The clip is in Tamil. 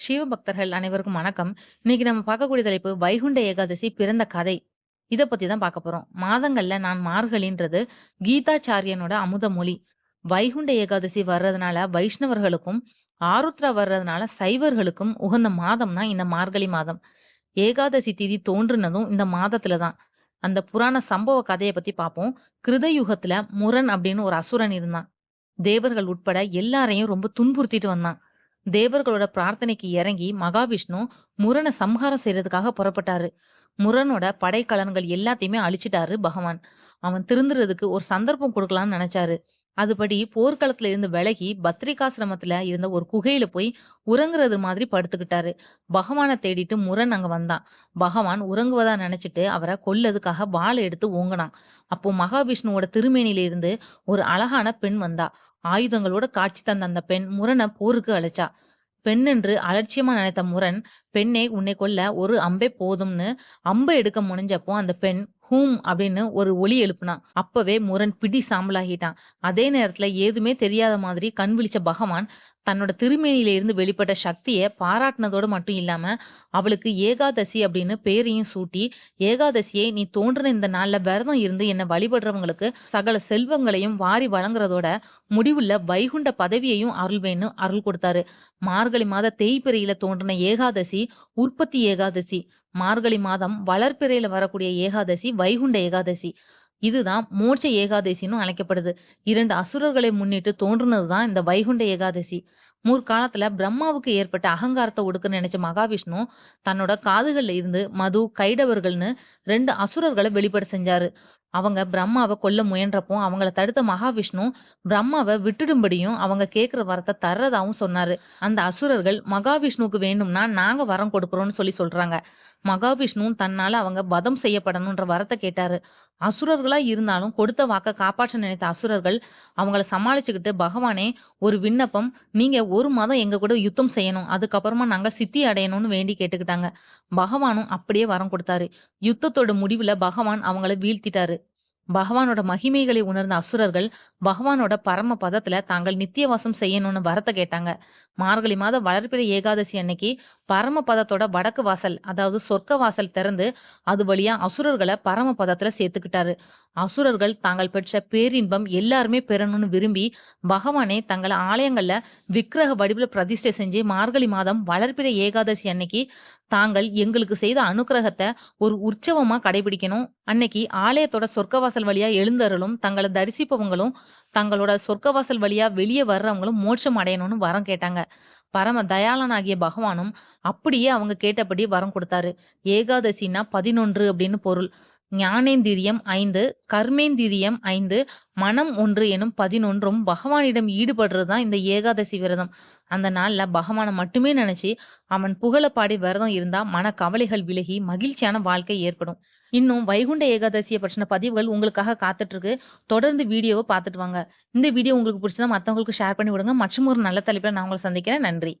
சிவபக்தர்கள் அனைவருக்கும் வணக்கம். இன்னைக்கு நம்ம பார்க்கக்கூடிய தலைப்பு வைகுண்ட ஏகாதசி பிறந்த கதை. இத பத்தி தான் பார்க்க போறோம். மாதங்கள்ல நான் மார்கழின்றது கீதாச்சாரியனோட அமுத மொழி. வைகுண்ட ஏகாதசி வர்றதுனால வைஷ்ணவர்களுக்கும், ஆருத்ரா வர்றதுனால சைவர்களுக்கும் உகந்த மாதம் தான் இந்த மார்கழி மாதம். ஏகாதசி திதி தோன்றுனதும் இந்த மாதத்துல தான். அந்த புராண சம்பவ கதையை பத்தி பார்ப்போம். கிருதயுகத்துல முரண் அப்படின்னு ஒரு அசுரன் இருந்தான். தேவர்கள் உட்பட எல்லாரையும் ரொம்ப துன்புறுத்திட்டு வந்தான். தேவர்களோட பிரார்த்தனைக்கு இறங்கி மகாவிஷ்ணு முரனை சம்ஹாரம் செய்யறதுக்காக புறப்பட்டாரு. முரனோட படைக்கலன்கள் எல்லாத்தையுமே அழிச்சிட்டாரு பகவான். அவன் திருந்துறதுக்கு ஒரு சந்தர்ப்பம் கொடுக்கலாம்னு நினைச்சாரு அதுபடி போர்க்களத்துல இருந்து விலகி பத்ரிகாசிரமத்துல இருந்த ஒரு குகையில போய் உறங்குறது மாதிரி படுத்துக்கிட்டாரு. பகவானை தேடிட்டு முரன் அங்க வந்தான். பகவான் உறங்குவதா நினைச்சிட்டு அவரை கொல்லதுக்காக வாழை எடுத்து ஓங்குனான். அப்போ மகாவிஷ்ணுவோட திருமேனில இருந்து ஒரு அழகான பெண் வந்தா. ஆயுதங்களோட காட்சி தந்த அந்த பெண் முரனை போருக்கு அழைச்சா. பெண்ணென்று அலட்சியமா நினைத்த முரன், "பெண்ணே உன்னை கொல்ல ஒரு அம்பே போதும்னு" அம்பை எடுக்க முனைஞ்சப்போ அந்த பெண் "ஹூம்" அப்படின்னு ஒரு ஒலி எழுப்பினான் அப்பவே முரண் பிடி சாம்பலாகிட்டான். அதே நேரத்துல ஏதுமே தெரியாத மாதிரி கண் விழிச்ச பகவான், தன்னோட திருமேனியில இருந்து வெளிப்பட்ட சக்தியை பாராட்டினதோடு மட்டும் இல்லாம, அவளுக்கு ஏகாதசி அப்படின்னு பேரையும் சூட்டி, ஏகாதசியை நீ தோன்றின இந்த நாள்ல விரதம் இருந்து என்ன வழிபடுறவங்களுக்கு சகல செல்வங்களையும் வாரி வழங்குறதோட, முடிவுல வைகுண்ட பதவியையும் அருள்வேன்னு" அருள் கொடுத்தாரு. மார்கழி மாத தேய்பிரையில தோன்றின ஏகாதசி உற்பத்தி ஏகாதசி. மார்கழி மாதம் வளர்ப்பிறையில வரக்கூடிய ஏகாதசி வைகுண்ட ஏகாதசி. இதுதான் மோட்ச ஏகாதசின்னும் அழைக்கப்படுது. இரண்டு அசுரர்களை முன்னிட்டு தோன்றுனதுதான் இந்த வைகுண்ட ஏகாதசி. முற்காலத்துல பிரம்மாவுக்கு ஏற்பட்ட அகங்காரத்தை ஒடுக்க நினைச்ச மகாவிஷ்ணு, தன்னோட காதுகள்ல இருந்து மது, கைடவர்கள்னு ரெண்டு அசுரர்களை வெளிப்பட செஞ்சாரு. அவங்க பிரம்மாவை கொல்ல முயன்றப்போ அவங்கள தடுத்த மகாவிஷ்ணு, பிரம்மாவை விட்டுடும்படியும் அவங்க கேட்குற வரத்தை தர்றதாவும் சொன்னாரு. அந்த அசுரர்கள் மகாவிஷ்ணுவுக்கு வேணும்னா நாங்க வரம் கொடுக்குறோம்னு சொல்லி சொல்றாங்க. மகாவிஷ்ணு தன்னால அவங்க வதம் செய்யப்படணும்ன்ற வரத்தை கேட்டாரு. அசுரர்களா இருந்தாலும் கொடுத்த வாக்க காப்பாற்ற நினைத்த அசுரர்கள், அவங்கள சமாளிச்சுக்கிட்டு பகவானே ஒரு விண்ணப்பம், நீங்க ஒரு மாதம் எங்க கூட யுத்தம் செய்யணும். அதுக்கப்புறமா நாங்க சித்தி அடையணும்னு வேண்டி கேட்டுக்கிட்டாங்க. பகவானும் அப்படியே வரம் கொடுத்தாரு. யுத்தத்தோட முடிவுல பகவான் அவங்கள வீழ்த்திட்டாரு. பகவானோட மகிமைகளை உணர்ந்த அசுரர்கள், பகவானோட பரம பதத்துல தாங்கள் நித்தியவாசம் செய்யணும்னு வரத்த கேட்டாங்க. மார்கழி மாத வளர்பிறை ஏகாதசி அன்னைக்கு பரம பதத்தோட வடக்கு வாசல், அதாவது சொர்க்க வாசல் திறந்து, அது வழியா அசுரர்களை பரம பதத்துல சேர்த்துக்கிட்டாரு. அசுரர்கள் தாங்கள் பெற்ற பேரின்பம் எல்லாருமே பெறணும்னு விரும்பி, பகவானே தங்கள் ஆலயங்கள்ல விக்கிரக வடிவில் பிரதிஷ்டை செஞ்சு மார்கழி மாதம் வளர்பிறை ஏகாதசி அன்னைக்கு, தாங்கள் எங்களுக்கு செய்த அனுக்கிரகத்தை ஒரு உற்சவமா கடைபிடிக்கணும். அன்னைக்கு ஆலயத்தோட சொர்க்கவாசல் வழியா எழுந்தருளும் தங்களை தரிசிப்பவங்களும், தங்களோட சொர்க்கவாசல் வழியா வெளியே வர்றவங்களும் மோட்சம் அடையணும்னு வரம் கேட்டாங்க. பரம தயாளனாகிய பகவானும் அப்படியே அவங்க கேட்டபடி வரம் கொடுத்தாரு. ஏகாதசின்னா 11 அப்படின்னு பொருள். ஞானேந்திரியம் ஐந்து கர்மேந்திரியம் ஐந்து மனம் ஒன்று எனும் 11ம் பகவானிடம் ஈடுபடுறது தான் இந்த ஏகாதசி விரதம். அந்த நாளில் பகவானை மட்டுமே நினைச்சு, அவன் புகழ பாடி விரதம் இருந்தா கவலைகள் விலகி மகிழ்ச்சியான வாழ்க்கை ஏற்படும். இன்னும் வைகுண்ட ஏகாதசியை பற்றின பதிவுகள் உங்களுக்காக காத்துட்டு இருக்கு. தொடர்ந்து வீடியோவை பார்த்துட்டு வாங்க. இந்த வீடியோ உங்களுக்கு பிடிச்சதா மற்றவங்களுக்கு ஷேர் பண்ணி விடுங்க. மற்றும் ஒரு நல்ல தலைப்பில் நான் உங்களை சந்திக்கிறேன். நன்றி.